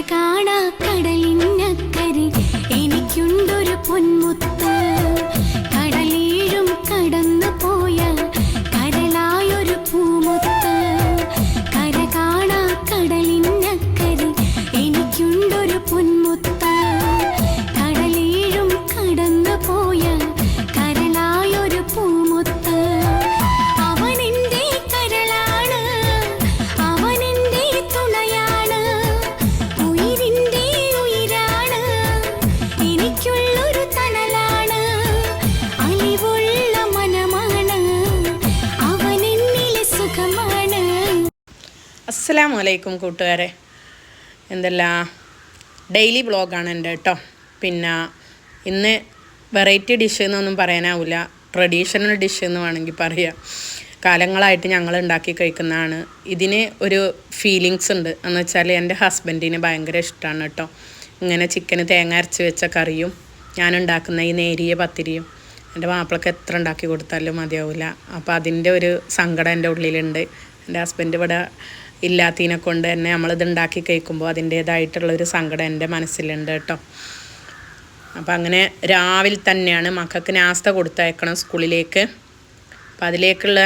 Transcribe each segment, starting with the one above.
കാണാ കടലിനക്കരെ എനിക്കുണ്ടൊരു പൊന്മുത്ത് അസ്സലാമു അലൈക്കും കൂട്ടുകാരെ. എന്തല്ല? ഡെയിലി ബ്ലോഗാണ് എന്റെ കേട്ടോ. പിന്നെ ഇന്ന് വെറൈറ്റി ഡിഷ് എന്നൊന്നും പറയാനാവില്ല ട്രഡീഷണൽ ഡിഷ് എന്ന് വേണമെങ്കിൽ പറയാം. കാലങ്ങളായിട്ട് ഞങ്ങൾ ഉണ്ടാക്കി കഴിക്കുന്നതാണ്. ഇതിന് ഒരു ഫീലിങ്സ് ഉണ്ട്. എന്ന് വെച്ചാൽ എന്റെ ഹസ്ബൻഡിന് ഭയങ്കര ഇഷ്ടമാണ് കേട്ടോ. ഇങ്ങനെ ചിക്കന് തേങ്ങ അരച്ച് വെച്ച കറിയും ഞാൻ ഉണ്ടാക്കുന്ന ഈ നേരിയ പത്തിരിയും എന്റെ മാപ്പിളക്ക് എത്ര ഉണ്ടാക്കി കൊടുത്താലും മതിയാവില്ല അപ്പോൾ അതിന്റെ ഒരു സങ്കടം എന്റെ ഉള്ളിലുണ്ട്. എന്റെ ഹസ്ബൻഡ് ഇവിടെ ഇല്ലാത്തതിനെ കൊണ്ട് തന്നെ നമ്മളിത് ഉണ്ടാക്കി കഴിക്കുമ്പോൾ അതിന്റേതായിട്ടുള്ളൊരു സങ്കടം എന്റെ മനസ്സിലുണ്ട് കേട്ടോ. അപ്പോൾ അങ്ങനെ രാവിലെ തന്നെയാണ് മക്കൾക്ക് നാസ്ത കൊടുത്തയക്കണം സ്കൂളിലേക്ക്. അപ്പോൾ അതിലേക്കുള്ള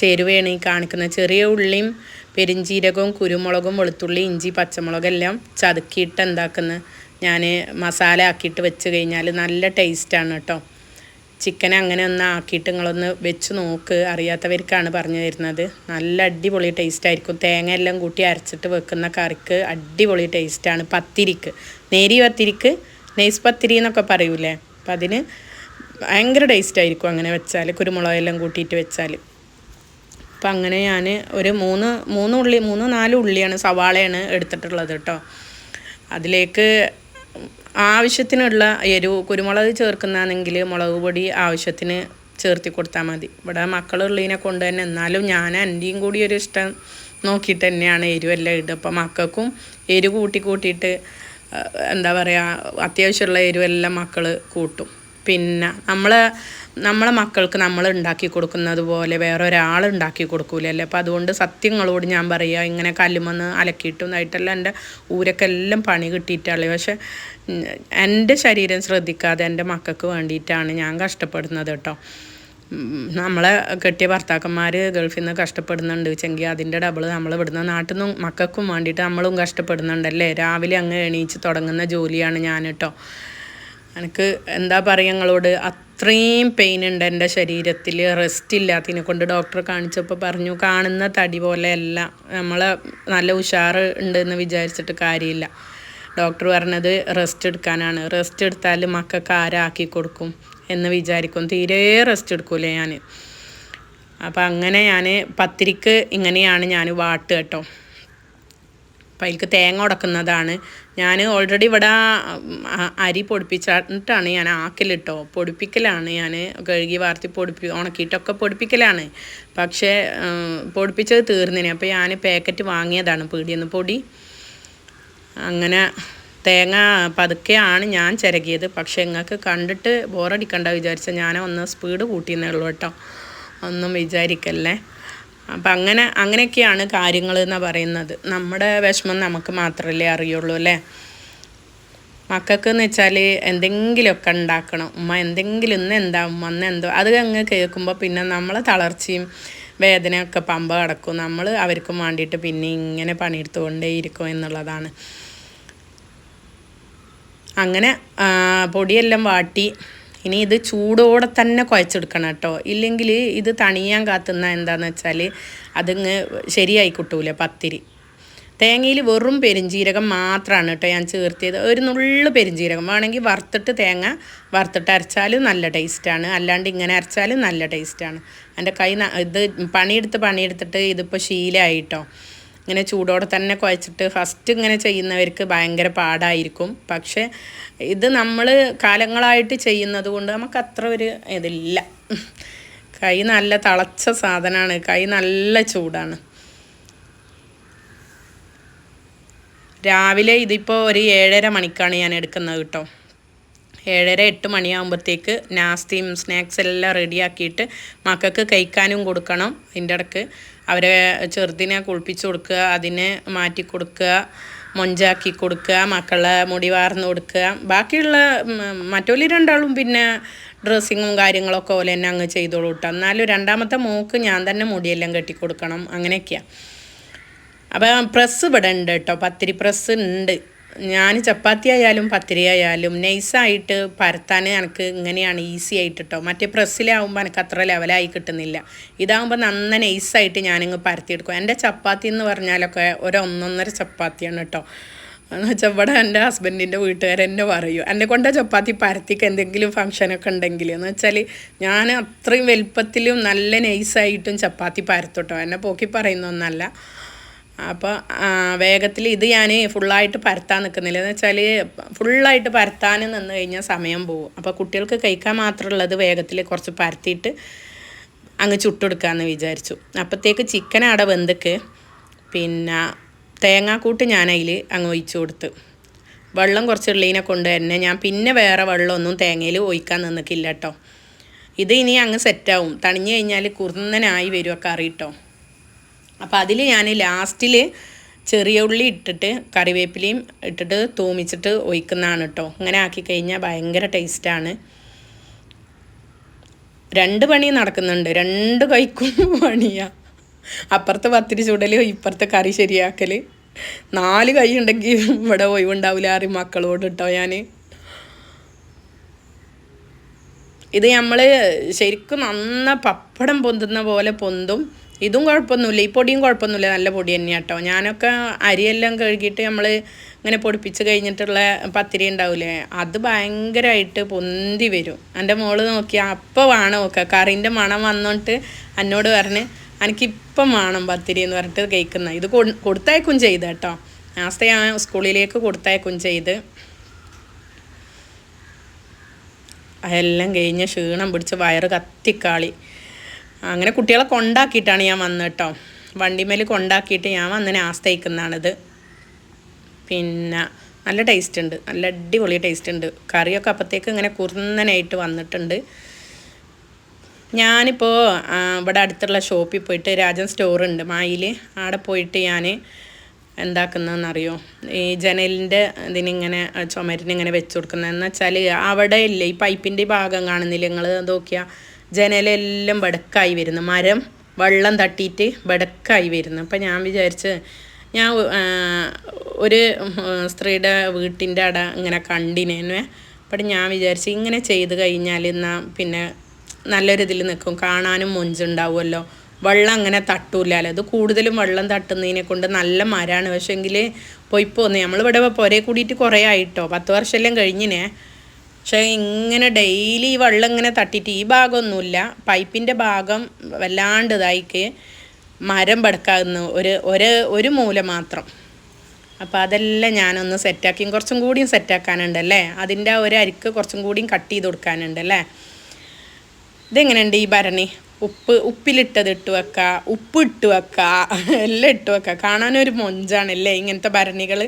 ചേരുവയാണ് ഈ കാണിക്കുന്നത്. ചെറിയ ഉള്ളിയും പെരിഞ്ചീരകവും കുരുമുളകും വെളുത്തുള്ളി ഇഞ്ചി പച്ചമുളകെല്ലാം ചതുക്കിയിട്ട് എന്താക്കുന്നത് ഞാൻ മസാല ആക്കിയിട്ട് വെച്ച് കഴിഞ്ഞാൽ നല്ല ടേസ്റ്റാണ് കേട്ടോ. ചിക്കൻ അങ്ങനെ ഒന്ന് ആക്കിയിട്ട് നിങ്ങളൊന്ന് വെച്ച് നോക്ക്. അറിയാത്തവർക്കാണ് പറഞ്ഞു തരുന്നത്. നല്ല അടിപൊളി ടേസ്റ്റ് ആയിരിക്കും. തേങ്ങ എല്ലാം കൂട്ടി അരച്ചിട്ട് വെക്കുന്ന കറിക്ക് അടിപൊളി ടേസ്റ്റാണ് പത്തിരിക്ക്. നേരി പത്തിരിക്ക് നെയ്സ് പത്തിരി എന്നൊക്കെ പറയൂലേ? അപ്പം അതിന് ഭയങ്കര ടേസ്റ്റ് ആയിരിക്കും അങ്ങനെ വെച്ചാൽ കുരുമുളകെല്ലാം കൂട്ടിയിട്ട് വെച്ചാൽ അപ്പം അങ്ങനെ ഞാൻ ഒരു മൂന്ന് മൂന്ന് ഉള്ളി മൂന്ന് നാല് ഉള്ളിയാണ് സവാളയാണ് എടുത്തിട്ടുള്ളത് കേട്ടോ. അതിലേക്ക് ആവശ്യത്തിനുള്ള എരിവ് കുരുമുളക് ചേർക്കുന്നതാണെങ്കിൽ മുളക് പൊടി ആവശ്യത്തിന് ചേർത്തി കൊടുത്താൽ മതി. ഇവിടെ മക്കളുള്ളതിനെ കൊണ്ട് തന്നെ എന്നാലും ഞാൻ എന്റെയും കൂടി ഒരു ഇഷ്ടം നോക്കിയിട്ട് തന്നെയാണ് എരിവെല്ലാം ഇടുക. അപ്പോൾ മക്കൾക്കും എരിവ് കൂട്ടി കൂട്ടിയിട്ട് എന്താ പറയുക അത്യാവശ്യമുള്ള എരിവെല്ലാം മക്കൾ കൂട്ടും. പിന്നെ നമ്മൾ നമ്മളെ മക്കൾക്ക് നമ്മൾ ഉണ്ടാക്കി കൊടുക്കുന്നത് പോലെ വേറെ ഒരാൾ ഉണ്ടാക്കി കൊടുക്കൂലല്ലേ? അപ്പോൾ അതുകൊണ്ട് സത്യങ്ങളോട് ഞാൻ പറയുക ഇങ്ങനെ കല്ലുമെന്ന് അലക്കിയിട്ടുന്നതായിട്ടല്ല എന്റെ ഊരൊക്കെ എല്ലാം പണി കിട്ടിയിട്ടുള്ളത് പക്ഷെ എന്റെ ശരീരം ശ്രദ്ധിക്കാതെ എന്റെ മക്കൾക്ക് വേണ്ടിയിട്ടാണ് ഞാൻ കഷ്ടപ്പെടുന്നത് കേട്ടോ. നമ്മളെ കെട്ടിയ ഭർത്താക്കന്മാർ ഗൾഫിൽ നിന്ന് കഷ്ടപ്പെടുന്നുണ്ട്. വെച്ചെങ്കിൽ അതിന്റെ ഡബിൾ നമ്മൾ ഇവിടുന്ന് നാട്ടിൽ നിന്നും മക്കൾക്കും വേണ്ടിയിട്ട് നമ്മളും കഷ്ടപ്പെടുന്നുണ്ടല്ലേ രാവിലെ അങ്ങ് എണീച്ച് തുടങ്ങുന്ന ജോലിയാണ് ഞാൻ കേട്ടോ. എനിക്ക് എന്താ പറയുക ഞങ്ങളോട് അത്രയും പെയിൻ ഉണ്ട് എന്റെ ശരീരത്തിൽ റെസ്റ്റ് ഇല്ലാത്തതിനെ കൊണ്ട് ഡോക്ടറെ കാണിച്ചപ്പോൾ പറഞ്ഞു കാണുന്ന തടി പോലെയല്ല. നമ്മൾ നല്ല ഉഷാറ് ഉണ്ടെന്ന് വിചാരിച്ചിട്ട് കാര്യമില്ല. ഡോക്ടർ പറഞ്ഞത് റെസ്റ്റ് എടുക്കാനാണ്. റെസ്റ്റ് എടുത്താൽ മക്കൾക്ക് ആരാക്കി കൊടുക്കും? എന്ന് വിചാരിക്കും. തീരെ റെസ്റ്റ് എടുക്കൂലേ ഞാൻ അപ്പം അങ്ങനെ ഞാൻ പത്തിരിക്ക് ഇങ്ങനെയാണ് ഞാൻ വാട്ട് കേട്ടോ അപ്പം അതിൽക്ക് തേങ്ങ ഉടക്കുന്നതാണ്. ഞാൻ ഓൾറെഡി ഇവിടെ അരി പൊടിപ്പിച്ചിട്ടാണ് ഞാൻ ആക്കലിട്ടോ. പൊടിപ്പിക്കലാണ് ഞാൻ കഴുകി വാർത്തി പൊടിപ്പി ഉണക്കിയിട്ടൊക്കെ പൊടിപ്പിക്കലാണ്. പക്ഷേ പൊടിപ്പിച്ചത് തീർന്നിന്. അപ്പോൾ ഞാൻ പാക്കറ്റ് വാങ്ങിയതാണ് പീടിയെന്ന് പൊടി. അങ്ങനെ തേങ്ങ പതുക്കെയാണ് ഞാൻ ചിരകിയത്. പക്ഷേ നിങ്ങൾക്ക് കണ്ടിട്ട് ബോറടിക്കണ്ട വിചാരിച്ച ഞാൻ ഒന്ന് സ്പീഡ് കൂട്ടിയെന്നേ ഉള്ളൂ കേട്ടോ. ഒന്നും വിചാരിക്കല്ലേ? അപ്പം അങ്ങനെ അങ്ങനെയൊക്കെയാണ് കാര്യങ്ങൾ എന്ന് പറയുന്നത്. നമ്മുടെ വിഷമം നമുക്ക് മാത്രമല്ലേ അറിയുള്ളൂ അല്ലേ? മക്കൾക്ക് എന്ന് വെച്ചാൽ എന്തെങ്കിലുമൊക്കെ ഉണ്ടാക്കണം. ഉമ്മ എന്തെങ്കിലും ഇന്ന് എന്താ ഉമ്മ അന്ന് എന്തോ അത് അങ്ങ് കേൾക്കുമ്പോൾ പിന്നെ നമ്മൾ തളർച്ചയും വേദനയൊക്കെ പമ്പ കിടക്കും. നമ്മൾ അവർക്കും വേണ്ടിയിട്ട് പിന്നെ ഇങ്ങനെ പണിയെടുത്തുകൊണ്ടേയിരിക്കും എന്നുള്ളതാണ്. അങ്ങനെ പൊടിയെല്ലാം വാട്ടി ഇനി ഇത് ചൂടോടെ തന്നെ കുഴച്ചെടുക്കണം കേട്ടോ. ഇല്ലെങ്കിൽ ഇത് തണിയാൻ കാത്തുന്ന എന്താണെന്ന് വെച്ചാൽ അതിങ്ങ് ശരിയായി കിട്ടൂല പത്തിരി. തേങ്ങയിൽ വെറും പെരിഞ്ജീരകം മാത്രമാണ് കേട്ടോ ഞാൻ ചേർത്തിയത്. ഒരു നുള്ള് പെരിഞ്ജീരകം വേണമെങ്കിൽ വറുത്തിട്ട് തേങ്ങ വറുത്തിട്ട് അരച്ചാലും നല്ല ടേസ്റ്റാണ്. അല്ലാണ്ട് ഇങ്ങനെ അരച്ചാലും നല്ല ടേസ്റ്റാണ്. എന്റെ കൈ ഇത് പണിയെടുത്ത് പണിയെടുത്തിട്ട് ഇതിപ്പോൾ ശീലമായിട്ടോ ഇങ്ങനെ ചൂടോടെ തന്നെ കുഴച്ചിട്ട് ഫസ്റ്റ് ഇങ്ങനെ ചെയ്യുന്നവർക്ക് ഭയങ്കര പാടായിരിക്കും. പക്ഷേ ഇത് നമ്മൾ കാലങ്ങളായിട്ട് ചെയ്യുന്നത് കൊണ്ട് നമുക്ക് അത്ര ഒരു ഇതില്ല. കൈ നല്ല തിളച്ച സാധനമാണ് കൈ നല്ല ചൂടാണ്. രാവിലെ ഇതിപ്പോൾ ഒരു ഏഴര മണിക്കാണ് ഞാൻ എടുക്കുന്നത് കേട്ടോ. ഏഴര എട്ട് മണിയാകുമ്പോഴത്തേക്ക് നാസ്തിയും സ്നാക്സ് എല്ലാം റെഡിയാക്കിയിട്ട് മക്കൾക്ക് കഴിക്കാനും കൊടുക്കണം. അതിന്റെ ഇടയ്ക്ക് അവരെ ചെറുതിനെ കുളിപ്പിച്ചു കൊടുക്കുക അതിനെ മാറ്റി കൊടുക്കുക മൊഞ്ചാക്കി കൊടുക്കുക മക്കളെ മുടി വാർന്ന് കൊടുക്കുക. ബാക്കിയുള്ള മറ്റൊരു രണ്ടാളും പിന്നെ ഡ്രസ്സിങ്ങും കാര്യങ്ങളൊക്കെ പോലെ തന്നെ അങ്ങ് ചെയ്തോളൂ കേട്ടോ എന്നാലും രണ്ടാമത്തെ മോക്ക് ഞാൻ തന്നെ മുടിയെല്ലാം കെട്ടിക്കൊടുക്കണം അങ്ങനെയൊക്കെയാണ് അപ്പം പ്രസ് ഇവിടെ ഉണ്ട് കേട്ടോ പത്തിരി പ്രസ് ഉണ്ട്. ഞാൻ ചപ്പാത്തി ആയാലും പത്തിരി ആയാലും നൈസായിട്ട് പരത്താൻ എനിക്ക് ഇങ്ങനെയാണ് ഈസി ആയിട്ട് കേട്ടോ മറ്റേ പ്രസ്സിലാവുമ്പോൾ എനിക്ക് അത്ര ലെവലായി കിട്ടുന്നില്ല. ഇതാകുമ്പോൾ നന്ന നൈസായിട്ട് ഞാനിങ്ങ് പരത്തിയെടുക്കും. എന്റെ ചപ്പാത്തി എന്ന് പറഞ്ഞാലൊക്കെ ഒരു ഒന്നൊന്നര ചപ്പാത്തിയാണ് കേട്ടോ എന്ന് വെച്ചാൽ ഇവിടെ എന്റെ ഹസ്ബൻഡിന്റെ വീട്ടുകാരെന്നെ പറയൂ. എന്നെ കൊണ്ട് ചപ്പാത്തി പരത്തിക്ക് എന്തെങ്കിലും ഫംഗ്ഷനൊക്കെ ഉണ്ടെങ്കിൽ എന്ന് വെച്ചാൽ ഞാൻ അത്രയും വലുപ്പത്തിലും നല്ല നൈസായിട്ടും ചപ്പാത്തി പരത്തുട്ടോ എന്നെ പോക്കി പറയുന്നൊന്നല്ല അപ്പോൾ വേഗത്തിൽ ഇത് ഞാൻ ഫുള്ളായിട്ട് പരത്താൻ നിൽക്കുന്നില്ല എന്ന് വെച്ചാൽ ഫുള്ളായിട്ട് പരത്താൻ നിന്ന് കഴിഞ്ഞാൽ സമയം പോകും അപ്പോൾ കുട്ടികൾക്ക് കഴിക്കാൻ മാത്രമുള്ളത് വേഗത്തിൽ കുറച്ച് പരത്തിയിട്ട് അങ്ങ് ചുട്ടെടുക്കാമെന്ന് വിചാരിച്ചു. അപ്പോഴത്തേക്ക് ചിക്കൻ അവിടെ വെന്തക്ക്. പിന്നെ തേങ്ങാക്കൂട്ട് ഞാൻ അതിൽ അങ്ങ് ഒഴിച്ചു കൊടുത്ത്. വെള്ളം കുറച്ച് ഉള്ളിനെ കൊണ്ട് തന്നെ ഞാൻ പിന്നെ വേറെ വെള്ളമൊന്നും തേങ്ങയിൽ ഒഴിക്കാൻ നിന്നിക്കില്ല കേട്ടോ ഇത് ഇനി അങ്ങ് സെറ്റാവും തണിഞ്ഞു കഴിഞ്ഞാൽ കുറുന്നനായി വരുമൊക്കെ കേട്ടോ അപ്പോൾ അതിൽ ഞാൻ ലാസ്റ്റിൽ ചെറിയ ഉള്ളി ഇട്ടിട്ട് കറിവേപ്പിലയും ഇട്ടിട്ട് തൂമിച്ചിട്ട് ഒഴിക്കുന്നതാണ് കേട്ടോ അങ്ങനെ ആക്കി കഴിഞ്ഞാൽ ഭയങ്കര ടേസ്റ്റാണ് രണ്ട് പണി നടക്കുന്നുണ്ട്. രണ്ട് കൈക്കും പണിയാണ് അപ്പുറത്ത് പത്തിരി ചുടൽ ഇപ്പുറത്തെ കറി ശരിയാക്കൽ നാല് കൈ ഉണ്ടെങ്കിൽ ഇവിടെ ഒഴിവുണ്ടാവില്ല ആരും മക്കളോട് കേട്ടോ ഞാൻ ഇത് നമ്മൾ ശരിക്കും നന്ന പപ്പടം പൊന്തുന്ന പോലെ പൊന്തും. ഇതും കുഴപ്പമൊന്നുമില്ല. ഈ പൊടിയും കുഴപ്പമൊന്നുമില്ല. നല്ല പൊടി തന്നെയാണ് കേട്ടോ ഞാനൊക്കെ അരിയെല്ലാം കഴുകിയിട്ട് നമ്മൾ ഇങ്ങനെ പൊടിപ്പിച്ച് കഴിഞ്ഞിട്ടുള്ള പത്തിരി ഉണ്ടാവില്ലേ അത് ഭയങ്കരമായിട്ട് പൊന്തി വരും. എന്റെ മോൾ നോക്കി അപ്പോൾ വേണം നോക്കുക കറിന്റെ മണം വന്നോണ്ട് എന്നോട് പറഞ്ഞ് എനിക്കിപ്പം വേണം പത്തിരി എന്ന് പറഞ്ഞിട്ട് കേൾക്കുന്ന. ഇത് കൊടുത്തയക്കും ചെയ്ത് കേട്ടോ ലാസ്റ്റ് ഞാൻ സ്കൂളിലേക്ക് കൊടുത്തയക്കും ചെയ്ത്. അതെല്ലാം കഴിഞ്ഞ് ക്ഷീണം പിടിച്ച് വയറ് കത്തിക്കാളി. അങ്ങനെ കുട്ടികളെ കൊണ്ടാക്കിയിട്ടാണ് ഞാൻ വന്നത് കേട്ടോ. വണ്ടിമേൽ കൊണ്ടാക്കിയിട്ട് ഞാൻ വന്നതിനെ ആസ്തയിക്കുന്നതാണിത് പിന്നെ നല്ല ടേസ്റ്റ് ഉണ്ട്. നല്ല അടിപൊളി ടേസ്റ്റ് ഉണ്ട്. കറിയൊക്കെ അപ്പോഴത്തേക്ക് ഇങ്ങനെ കുറുന്നനായിട്ട് വന്നിട്ടുണ്ട്. ഞാനിപ്പോൾ ഇവിടെ അടുത്തുള്ള ഷോപ്പിൽ പോയിട്ട് രാജൻ സ്റ്റോറുണ്ട് മായിൽ അവിടെ പോയിട്ട് ഞാൻ എന്താക്കുന്നതെന്നറിയോ? ഈ ജനലിന്റെ ഇതിനിങ്ങനെ ചുമരിനിങ്ങനെ വെച്ച് കൊടുക്കുന്നതെന്ന് വെച്ചാൽ അവിടെ ഇല്ലേ? ഈ പൈപ്പിന്റെ ഭാഗം കാണുന്നില്ല? നിങ്ങൾ നോക്കിയാൽ ജനലെല്ലാം ബടക്കായി വരുന്നു. മരം വെള്ളം തട്ടിയിട്ട് ബടക്കായി വരുന്നു. അപ്പം ഞാൻ വിചാരിച്ച് ഞാൻ ഒരു സ്ത്രീയുടെ വീട്ടിന്റെ അട ഇങ്ങനെ കണ്ടിനെ. അപ്പം ഞാൻ വിചാരിച്ച് ഇങ്ങനെ ചെയ്ത് കഴിഞ്ഞാൽ എന്നാൽ പിന്നെ നല്ലൊരിതിൽ നിൽക്കും കാണാനും മൊഞ്ചുണ്ടാവുമല്ലോ. വെള്ളം അങ്ങനെ തട്ടൂലല്ലോ അത് കൂടുതലും വെള്ളം തട്ടുന്നതിനെ കൊണ്ട് നല്ല മരമാണ് പക്ഷേങ്കിൽ പോയി പോകുന്നത് നമ്മളിവിടെ പോരെ കൂടിയിട്ട് കുറേ ആയിട്ടോ. പത്ത് വർഷമെല്ലാം കഴിഞ്ഞിനെ. പക്ഷേ ഇങ്ങനെ ഡെയിലി ഈ വെള്ളം ഇങ്ങനെ തട്ടിയിട്ട് ഈ ഭാഗമൊന്നുമില്ല. പൈപ്പിന്റെ ഭാഗം വല്ലാണ്ട് ഇതായിക്ക് മരം പടക്കാവുന്ന ഒരു ഒരു ഒരു മൂല മാത്രം. അപ്പോൾ അതെല്ലാം ഞാനൊന്ന് സെറ്റാക്കി കുറച്ചും കൂടിയും സെറ്റാക്കാനുണ്ടല്ലേ അതിന്റെ ഒരു അരിക്ക് കുറച്ചും കൂടിയും കട്ട് ചെയ്ത് കൊടുക്കാനുണ്ടല്ലേ ഇതെങ്ങനെയുണ്ട് ഈ ഭരണി? ഉപ്പ് ഉപ്പിലിട്ടത് ഇട്ട് വെക്കുക ഉപ്പ് ഇട്ട് വെക്കുക എല്ലാം ഇട്ട് വെക്കുക കാണാനൊരു മൊഞ്ചാണല്ലേ ഇങ്ങനത്തെ ഭരണികൾ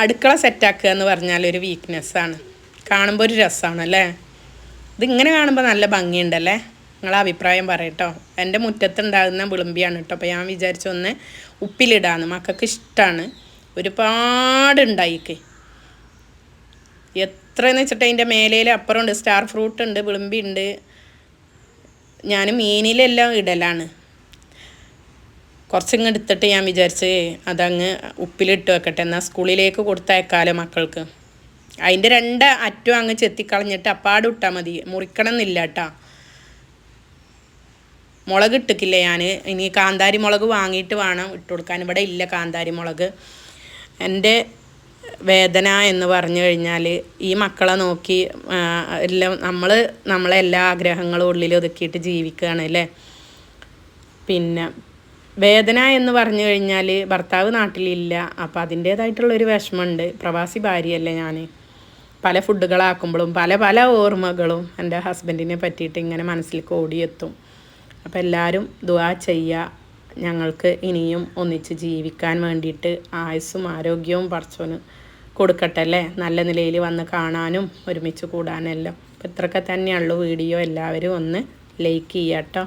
അടുക്കള സെറ്റാക്കുക എന്ന് പറഞ്ഞാൽ ഒരു വീക്ക്നെസ്സാണ് കാണുമ്പോൾ ഒരു രസമാണ് അല്ലേ ഇതിങ്ങനെ കാണുമ്പോൾ നല്ല ഭംഗിയുണ്ടല്ലേ? നിങ്ങളെ അഭിപ്രായം പറയട്ടോ എന്റെ മുറ്റത്തുണ്ടാകുന്ന വിളുമ്പിയാണ് കേട്ടോ അപ്പോൾ ഞാൻ വിചാരിച്ചു ഒന്ന് ഉപ്പിലിടാന്ന്. മക്കൾക്ക് ഇഷ്ടമാണ് ഒരുപാട് ഉണ്ടായിക്ക് എത്രയെന്ന് വെച്ചിട്ട് അതിന്റെ മേലയിൽ അപ്പുറമുണ്ട്. സ്റ്റാർ ഫ്രൂട്ട് ഉണ്ട് വിളുമ്പി ഉണ്ട് ഞാൻ മീനിലെല്ലാം ഇടലാണ്. കുറച്ചിങ്ങ് എടുത്തിട്ട് ഞാൻ വിചാരിച്ച് അതങ്ങ് ഉപ്പിലിട്ട് വെക്കട്ടെ. എന്നാൽ സ്കൂളിലേക്ക് കൊടുത്തയക്കാലോ മക്കൾക്ക്. അതിന്റെ രണ്ട് അറ്റം അങ്ങ് ചെത്തിക്കളഞ്ഞിട്ട് അപ്പാട് ഇട്ടാൽ മതി. മുറിക്കണം എന്നില്ല കേട്ടാ മുളക് ഇട്ടിക്കില്ല ഞാൻ ഇനി കാന്താരി മുളക് വാങ്ങിയിട്ട് വേണം ഇട്ട് കൊടുക്കാൻ. ഇവിടെ ഇല്ല കാന്താരി മുളക്. എന്റെ വേദന എന്ന് പറഞ്ഞു കഴിഞ്ഞാൽ ഈ മക്കളെ നോക്കി എല്ലാം നമ്മൾ നമ്മളെ എല്ലാ ആഗ്രഹങ്ങളും ഉള്ളിൽ ഒതുക്കിയിട്ട് ജീവിക്കുകയാണ് അല്ലേ? പിന്നെ വേദന എന്ന് പറഞ്ഞു കഴിഞ്ഞാൽ ഭർത്താവ് നാട്ടിലില്ല. അപ്പോൾ അതിന്റേതായിട്ടുള്ളൊരു വിഷമമുണ്ട്. പ്രവാസി ഭാര്യയല്ലേ ഞാൻ പല ഫുഡുകളാക്കുമ്പോഴും പല പല ഓർമ്മകളും എന്റെ ഹസ്ബൻഡിനെ പറ്റിയിട്ട് ഇങ്ങനെ മനസ്സിൽ ഓടിയെത്തും. അപ്പോൾ എല്ലാവരും ദുവാ ചെയ്യുക. ഞങ്ങൾക്ക് ഇനിയും ഒന്നിച്ച് ജീവിക്കാൻ വേണ്ടിയിട്ട് ആയുസ്സും ആരോഗ്യവും പറച്ചോന് കൊടുക്കട്ടെ അല്ലേ? നല്ല നിലയിൽ വന്ന് കാണാനും ഒരുമിച്ച് കൂടാനെല്ലാം. അപ്പോൾ ഇത്രയൊക്കെ തന്നെയുള്ളൂ വീഡിയോ. എല്ലാവരും ഒന്ന് ലൈക്ക് ചെയ്യാട്ടോ.